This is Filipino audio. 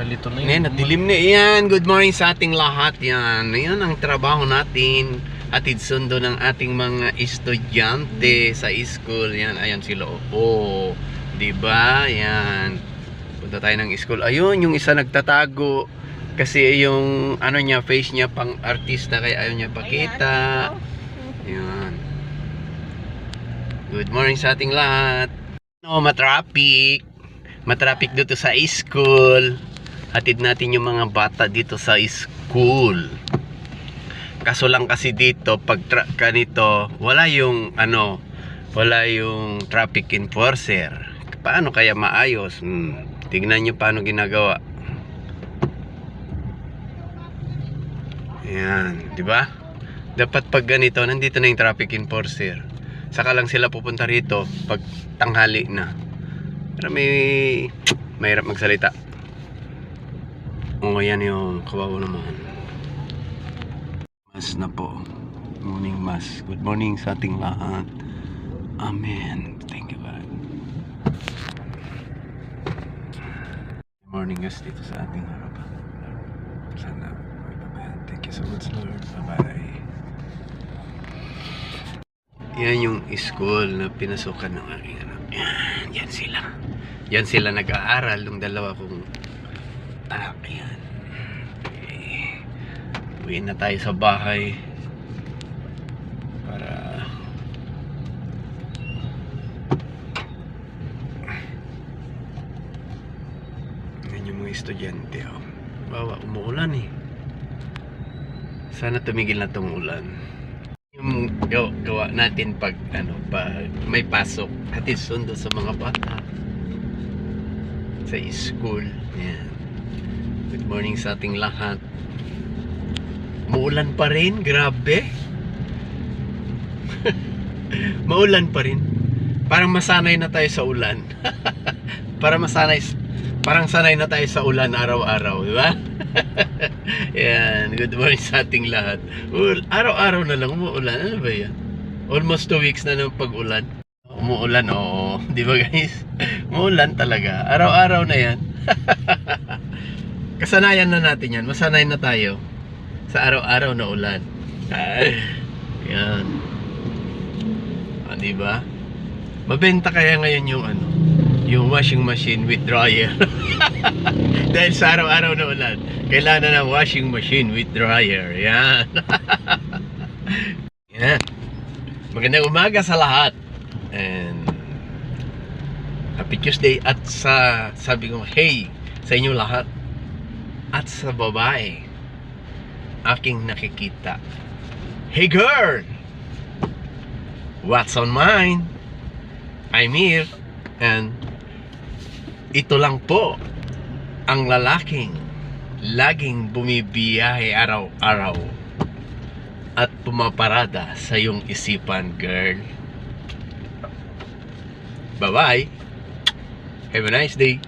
Nalito na Ngayon, nadilim na yan. Good morning sa ating lahat yan. Yan ang trabaho natin. Atid sundo ng ating mga estudyante sa school. Yan, ayan sila. Oh, di ba? Yan. Punta tayo ng school. Ayun, yung isa nagtatago. Kasi yung ano niya, face niya pang artista kaya ayaw niya pakita. Yan. Good morning sa ating lahat. No, matraffic. Matraffic dito sa school. Hatid natin yung mga bata dito sa school. Kaso lang kasi dito, pag ganito, wala yung ano, wala yung traffic enforcer. Paano kaya maayos? Hmm. Tignan nyo paano ginagawa. Yan, di ba? Dapat pag ganito, nandito na yung traffic enforcer. Saka lang sila pupunta rito pag tanghali na. Pero may mahirap magsalita. Oo, yan yung kawawa naman. Mas na po. Morning mas. Good morning sa ating lahat. Amen. Thank you God. Good morning guys dito sa ating harapan. Sana may babayan. Thank you so much Lord. Bye-bye. Yan yung school na pinasukan ng aking anak. Yan, yan sila. Yan sila nag-aaral ng dalawa kong anak. Yan. Okay. Uwi na tayo sa bahay. Para yan yung mga estudyante. Oh. Bawa, umuulan eh. Sana tumigil na tong ulan yung gawa, natin pag ano pag may pasok hatid sundo sa mga bata sa school yan good morning sa ating lahat. Maulan pa rin grabe. Maulan pa rin. Parang masanay na tayo sa ulan. Para masanay parang sanay na tayo sa ulan araw-araw di ba? Yan good morning sa ating lahat. Araw-araw na lang umuulan. Ano ba yan? Almost two weeks na ng pag-ulan. Umuulan oo. Di ba guys? Umuulan talaga. Araw-araw na yan kasanayan na natin yan. Masanay na tayo sa araw-araw na ulan. Yan. Ah, di ba? Mabenta kaya ngayon yung ano yung washing machine with dryer? Dahil sa araw-araw na ulan kailangan ng washing machine with dryer. Yan. Yan. Magandang umaga sa lahat. And happy Tuesday at sa sabi ko hey sa inyo lahat at sa babae aking nakikita hey girl what's on mine I'm here and ito lang po ang lalaking laging bumibiyahe araw-araw at pumaparada sa iyong isipan, girl. Bye-bye. Have a nice day.